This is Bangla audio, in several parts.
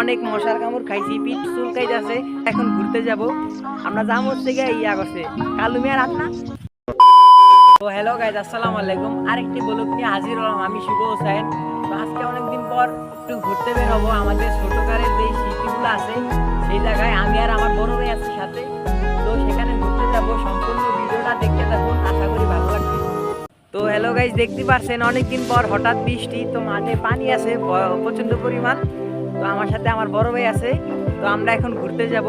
অনেক মশার কামড় খাইছি, পিঠ চুলকাই যাচ্ছে এখন ঘুরতে যাব। আমরা যাম হচ্ছে গিয়ে ইয়া করছে কালু মিয়া রাত না? তো হ্যালো গাইজ আসসালামু আলাইকুম। আরেকটি বলুক নিয়ে হাজির হলাম আমি শুভ হোসেন। তো আজকে অনেকদিন পর একটু ঘুরতে বের হব। আমাদের ছোটকালের যে স্মৃতিগুলো আছে, সেই জায়গায় আমি আর আমার বড় ভাই আছি সাথে। তো সেখানে ঘুরতে যাব, সম্পূর্ণ ভিডিওটা দেখতে থাকুন, আশা করি ভালো লাগবে। তো হ্যালো গাইজ দেখতে পারছেন, অনেকদিন পর হঠাৎ বৃষ্টি, তো মাঠে পানি আছে প্রচণ্ড পরিমাণ। তো আমার সাথে আমার বড় ভাই আছে, তো আমরা এখন ঘুরতে যাব।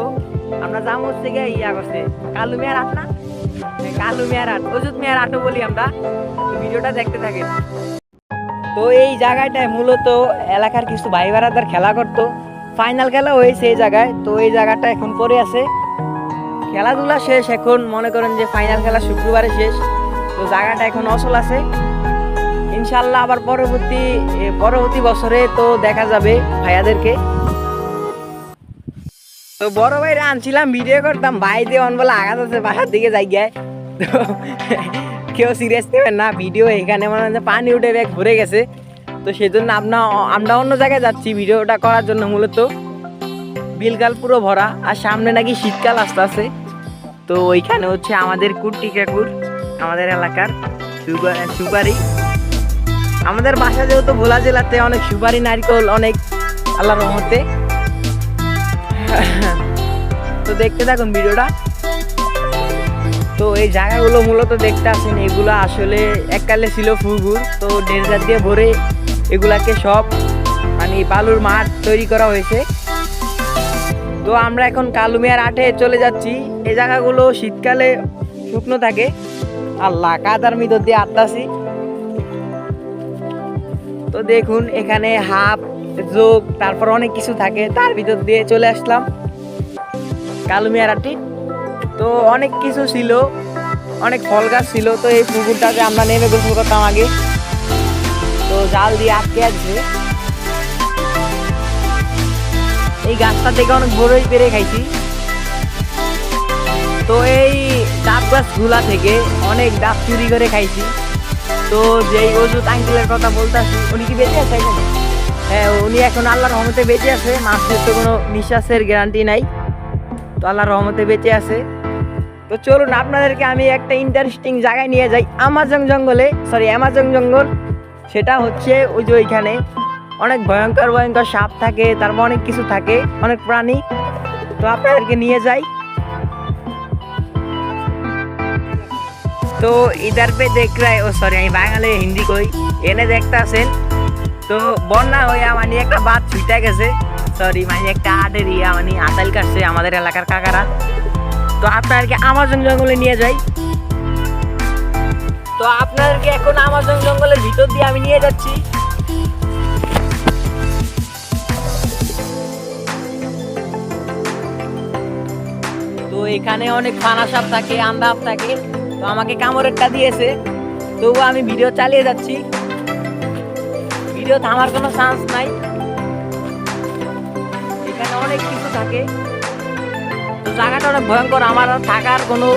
আমরা যাব হচ্ছে গিয়ে ইয়া করছে কালু মিয়ার আট না? কালু মিয়ার আট অজুত মিয়ার আটও বলি আমরা ভিডিওটা দেখতে থাকেন। তো এই জায়গাটায় মূলত এলাকার কিছু ভাই বারাদার খেলা করতো। ফাইনাল খেলা হয়েছে এই জায়গায়, তো এই জায়গাটা এখন পরে আছে। খেলাধুলা শেষ, এখন মনে করেন যে ফাইনাল খেলা শুক্রবারে শেষ, তো জায়গাটা এখন অচল আছে। ইনশাল্লাহ আবার পরবর্তী পরবর্তী বছরে তো দেখা যাবে ভাইয়াদেরকে। তো বড় ভাই আনছিলাম, ভিডিও করতাম, ভাই দিয়ে অন বলে আঘাত আছে, বাসার দিকে যাই গিয়ে। তো কেউ সিরিয়াস নেবেন না, ভিডিও এখানে মনে হয় পানি উঠে ব্যাগ ভরে গেছে। তো সেজন্য আমরা আমরা অন্য জায়গায় যাচ্ছি ভিডিওটা করার জন্য মূলত। বিলকাল পুরো ভরা, আর সামনে নাকি শীতকাল আসতে আছে তো ওইখানে হচ্ছে আমাদের কুর্তি কাকুর, আমাদের এলাকার সুপা- সুপারি। আমাদের বাসা যেহেতু ভোলা জেলাতে অনেক সুপারি, নারকেল, অনেক আল্লাহ রহমতে। তো দেখতে থাকুন ভিডিওটা। তো এই জায়গাগুলো মূলত দেখতে আসেন, এগুলো আসলে এককালে ছিল ফুগুর তো ডেজার দিয়ে ভরে এগুলাকে সব মানে বালুর মাঠ তৈরি করা হয়েছে। তো আমরা এখন কালুমিয়ার আটে চলে যাচ্ছি। এই জায়গাগুলো শীতকালে শুকনো থাকে। আল্লাহ কাদার ভিতর দিয়ে আটতাছি। তো দেখুন, এখানে হাফ, যোগ, তারপর অনেক কিছু থাকে। তার ভিতর দিয়ে চলে আসলাম। কালুমিয়ার আটে তো অনেক কিছু ছিল, অনেক ফল গাছ ছিল। তো এই পুকুরটাতে আমরা নেমে গোসল করতাম আগে। তো জাল দিয়ে আটকে আছে। এই গাছটা থেকে অনেক বড়ই পেরে খাইছি। তো এই ডাব গাছগুলা থেকে অনেক ডাব চুরি করে খাইছি। তো যেই অজুত আঙ্কেলের কথা বলতেছি, উনি কি বেঁচে আছে এখন? হ্যাঁ উনি এখন আল্লাহর রহমতে বেঁচে আছে। মাছের তো কোনো নিঃশ্বাসের গ্যারান্টি নাই। তো আল্লাহর রহমতে বেঁচে আছে। তো চলুন, আপনাদেরকে আমি একটা ইন্টারেস্টিং জায়গায় নিয়ে যাই। আমাজন জঙ্গলে সরি অ্যামাজন জঙ্গল। সেটা হচ্ছে ওই যে ওইখানে অনেক ভয়ঙ্কর ভয়ঙ্কর সাপ থাকে, তারপর অনেক কিছু থাকে, অনেক প্রাণী। তো আপনাদেরকে নিয়ে যাই। তো ইধার পে দেখ রায় ও সরি আমি বাঙালি, হিন্দি কই। এনে দেখতে আছেন তো বন্যা হইয়া মানে একটা বাদ ছুটে গেছে। সরি মানে একটা আটের ইয়া মানে আতাল কাটছে আমাদের এলাকার কাকারা। তো আপনাদেরকে আমাজন জঙ্গলে নিয়ে যাই। তো আপনাদেরকে এখন আমাজন জঙ্গলের ভিতর দিয়ে আমি নিয়ে যাচ্ছি। তো এখানে অনেক ফানা সাপ থাকে আন্দাপ থাকে। তো আমাকে কামড়েরটা দিয়েছে। তবুও আমি ভিডিও চালিয়ে যাচ্ছি। ভিডিও থামার কোনো চান্স নাই। এখানে অনেক কিছু থাকে। তো জায়গাটা অনেক ভয়ঙ্কর। আমার থাকার কোনো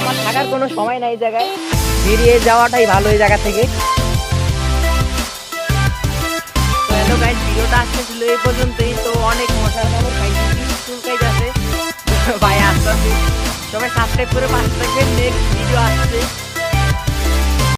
আমার থাকার কোনো সময় নাই জায়গায়। বেরিয়ে যাওয়াটাই ভালো এই জায়গা থেকে। ভিডিওটা আসতে ছিল এই পর্যন্তই। তো অনেক মশার কামড় খাইছি সবাই সাবস্ক্রাইব করে পাশে থাকবেন নেক্সট ভিডিও আসছে।